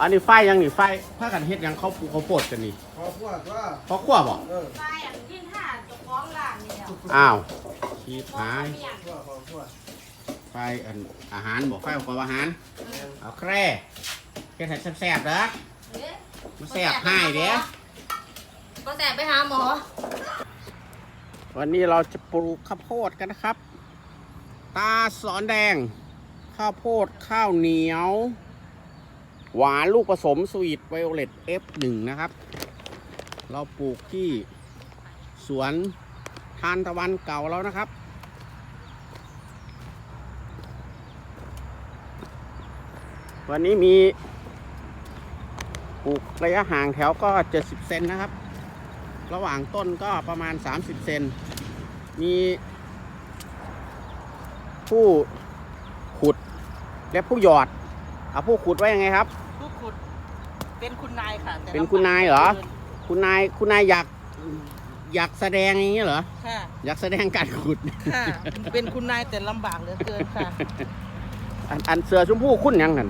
อันนี้ไฟยังนี่ไฟถ้ากันเฮ็ดหยังเขาปลูกเขาวโพดกันนี่ขอพวกว่าพอขั้วบ่เออไปอะยิ่งถ้าเจะคล้าของร้านนี่แล้วอ้าวชีพหายเมียพวกขอพวกไฟอันอาหารบอกไฟประกอบอาหารเอาแคร่เฮ็ดให้แซ่บๆเด้อเอ๊ะมันแซ่บให้เด้อก็แต่ไปหาหมอ วันนี้เราจะปลูกข้าวโพดกันนะครับ ตาสอนแดง ข้าวโพดข้าวเหนียว หวานลูกผสมสวีทไวโอเลต F1 นะครับ เราปลูกที่สวนทานตะวันเก่าแล้วนะครับ วันนี้มีปลูกระยะห่างแถวก็ 70 เซนนะครับ ระหว่างต้นก็ประมาณ 30 เซน มีผู้ขุดและผู้หยอดเอาผู้ขุดไว้ยังไงครับ เป็นคุณนายค่ะแต่เป็นคุณนายเหรอ คุณนายคุณนายอยากอยากแสดงอย่างนี้เหรอ ค่ะอยากแสดงการขุด ค่ะ เป็นคุณนายแต่ลำบากเหลือเกินค่ะ อันอันเสือชมพู่คุณยังนั่น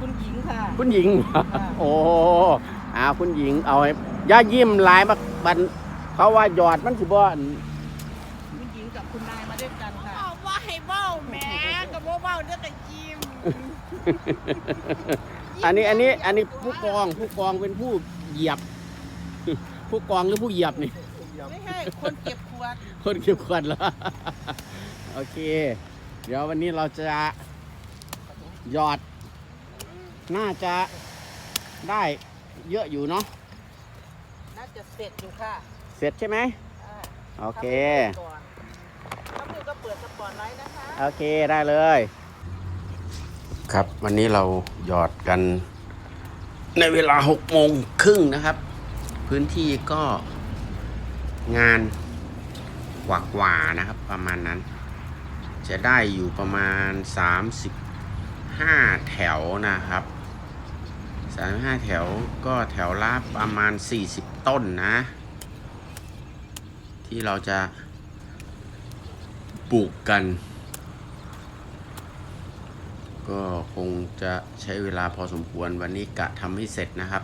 คุณหญิงค่ะคุณหญิงค่ะโอ้อาคุณหญิงเอาให้อย่ายิ้มหลายบักบันเขาว่าหยอดมันสิบ่อันคุณหญิงกับคุณนายมาด้วยกันค่ะบอกว่าให้เบ้าแหม่กับว่าเบ้าเด้อแต่ยิ้ม อันนี้อันนี้อันนี้ผู้กองผู้กองเป็นผู้เหยียบ ผู้กองหรือผู้เหยียบนี่ ไม่ใช่คนเก็บขวดคนเก็บขวดเหรอ โอเค เดี๋ยววันนี้เราจะหยอด น่าจะได้เยอะอยู่เนาะ น่าจะเสร็จอยู่ค่ะเสร็จใช่ไหม อ่าโอเค ทำให้ก่อนถ้ามือก็เปิดสปอตไลท์นะคะ โอเคได้เลย ครับ วันนี้เราหยอดกันในเวลาหกโมงครึ่งนะครับ พื้นที่ก็งานกว่ากว่านะครับ ประมาณนั้น จะได้อยู่ประมาณ 35 แถวนะครับ 35 แถวก็แถวละประมาณ 40 ต้นนะ ที่เราจะปลูกกัน ก็คงจะใช้เวลาพอสมควรวันนี้กะทำให้เสร็จนะครับ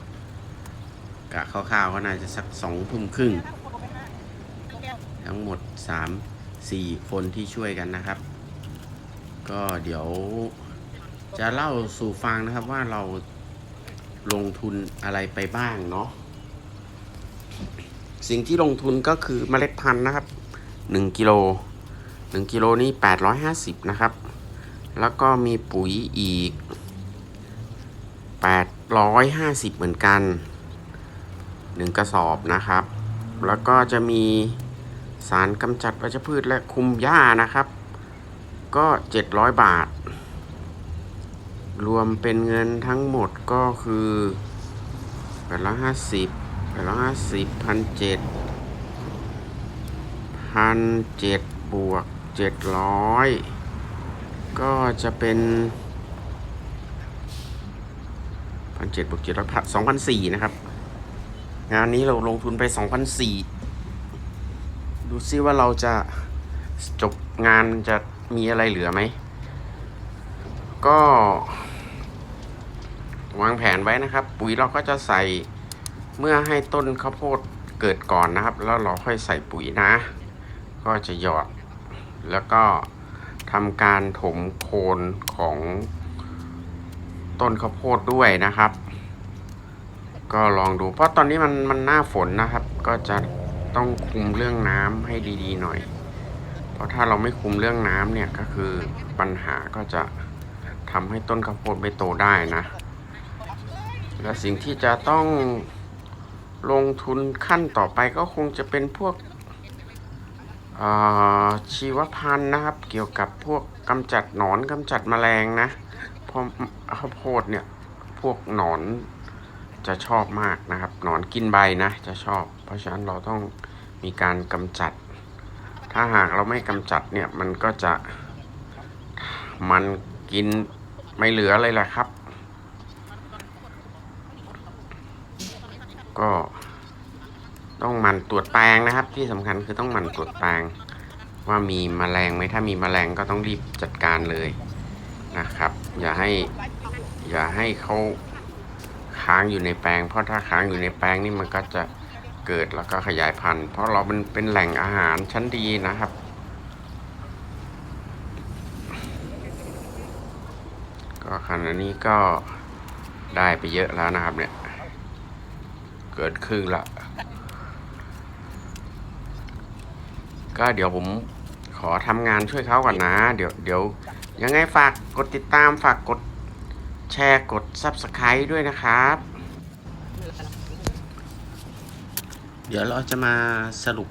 กะคร่าวๆก็น่าจะสักสองทุ่มครึ่ง ทั้งหมด 3 4 คนที่ช่วยกันนะครับ ก็เดี๋ยวจะเล่าสู่ฟังนะครับว่าเราลงทุนอะไรไปบ้างเนาะสิ่งที่ลงทุนก็คือเมล็ดพันธุ์นะครับ 1กิโล1กิโลนี่850 นะครับ แล้วก็มีปุ๋ยอีก 850 เหมือนกัน 1 กระสอบนะครับ แล้วก็จะมีสารกำจัดวัชพืชและคุมหญ้านะครับ ก็ 700 บาท รวมเป็นเงินทั้งหมดก็คือ850 850พันเจ็ดพันเจ็ดบวก700 ก็จะเป็นพันเจ็ดบวกเจ็ดร้อยสองพันสี่นะครับ งานนี้เราลงทุนไปสองพันสี่ดูซิว่าเราจะจบงานจะมีอะไรเหลือไหม ก็ วางแผนไว้นะครับ ปุ๋ยเราก็จะใส่เมื่อให้ต้นข้าวโพดเกิดก่อนนะครับ แล้วเราค่อยใส่ปุ๋ยนะ ก็จะหยอดแล้วก็ำการถมโคนของต้นข้าวโพดด้วยนะครับ ก็ลองดูเพราะตอนนี้มันมันหน้าฝนนะครับ ก็จะต้องคุมเรื่องน้ำให้ดีๆหน่อย เพราะถ้าเราไม่คุมเรื่องน้ำเนี่ยก็คือปัญหาก็จะทำให้ต้นข้าวโพดไม่โตได้นะ และสิ่งที่จะต้องลงทุนขั้นต่อไปก็คงจะเป็นพวก ชีวพันธุ์นะครับ เกี่ยวกับพวกกำจัดหนอนกำจัดแมลงนะพราะข้าวโพดเนี่ยพวกหนอนจะชอบมากนะครับ หนอนกินใบนะ จะชอบ เพราะฉะนั้นเราต้องมีการกำจัด ถ้าหากเราไม่กำจัดเนี่ยมันก็จะมันกินไม่เหลือเลยแหละครับ ก็ ต้องหมั่นตรวจแปลงนะครับ ที่สำคัญคือต้องหมั่นตรวจแปลง ว่ามีแมลงไหมถ้ามีแมลงก็ต้องรีบจัดการเลยนะครับ อย่าให้อย่าให้เขาค้างอยู่ในแปลง เพราะถ้าค้างอยู่ในแปลงนี่มันก็จะเกิดแล้วก็ขยายพันธุ์ เพราะเราเป็นเป็นแหล่งอาหารชั้นดีนะครับ ก็ขณะนี้ก็ได้ไปเยอะแล้วนะครับเนี่ย เกิดครึ่งละ ก็เดี๋ยวผมขอทำงานช่วยเขาก่อนนะ เดี๋ยวเดี๋ยวยังไงฝากกดติดตามฝากกดแชร์กด Subscribe ด้วยนะครับ เดี๋ยวเราจะมาสรุป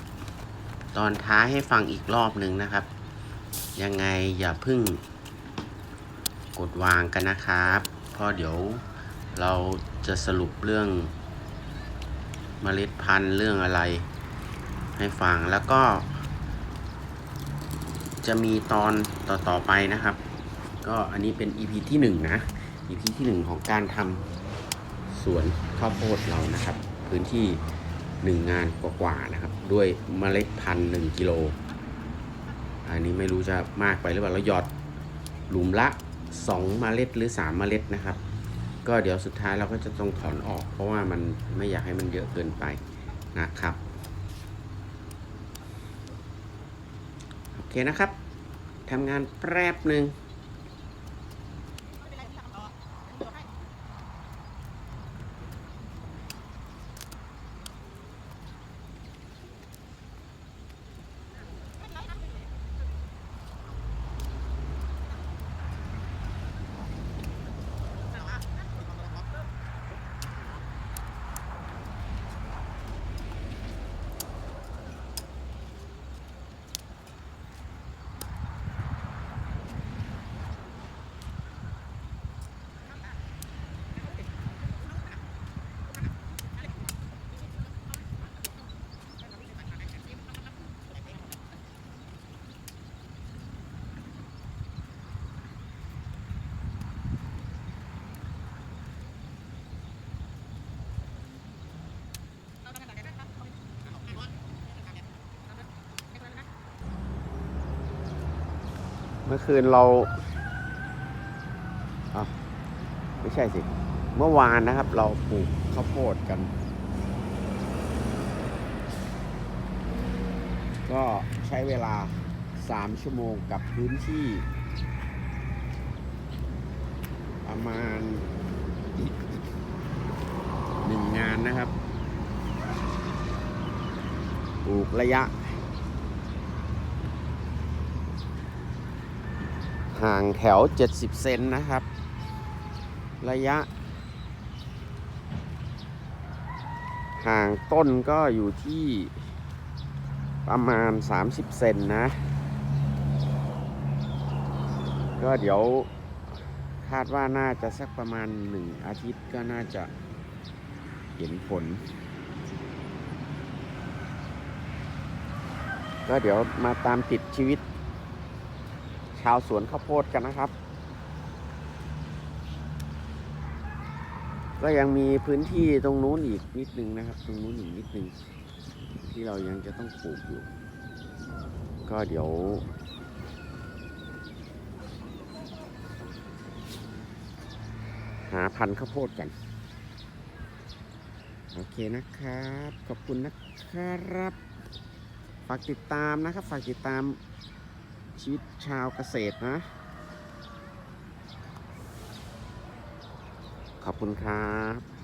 ตอนท้ายให้ฟังอีกรอบหนึ่งนะครับ ยังไงอย่าเพึ่งกดวางกันนะครับเพราะเดี๋ยวเราจะสรุปเรื่องเมล็ดพันธุ์เรื่องอะไรให้ฟังแล้วก็ จะมีตอนต่อๆไปนะครับ ก็อันนี้เป็น EP ที่1นะ EP ที่1ของการทำสวนข้าวโพดเรานะครับ พื้นที่1งานกว่าๆนะครับ ด้วยเมล็ดพันธุ์1กิโล อันนี้ไม่รู้จะมากไปหรือเปล่าเราหยอดหลุมละ2เมล็ดหรือ3เมล็ดนะครับ ก็เดี๋ยวสุดท้ายเราก็จะต้องถอนออก เพราะว่ามันไม่อยากให้มันเยอะเกินไปนะครับ โอ เคนะครับทำงานแป๊บหนึ่ง เมื่อคืนเราเอาไม่ใช่สิ เมื่อวานนะครับ เราปลูกข้าวโพดกัน ก็ใช้เวลา 3 ชั่วโมงกับพื้นที่ ประมาณหนึ่งงานนะครับ ปลูกระยะ ห่างแถว 70 เซนนะครับ ระยะ ห่างต้นก็อยู่ที่ประมาณ 30 เซนนะ ก็เดี๋ยวคาดว่าน่าจะสักประมาณ 1 อาทิตย์ก็น่าจะเห็นผล ก็เดี๋ยวมาตามติดชีวิตาวสวนข้าวโพดกันนะครับ ก็ยังมีพื้นที่ตรงนู้นอีกนิดนึงนะครับ ตรงนู้นอีกนิดนึงที่เรายังจะต้องปลูกอยู่ ก็เดี๋ยวหาพันธุ์ข้าวโพดกัน โอเคนะครับ ขอบคุณนะครับ ฝากติดตามนะครับ ฝากติดตาม ชีวิตชาวเกษตรนะ ขอบคุณครับ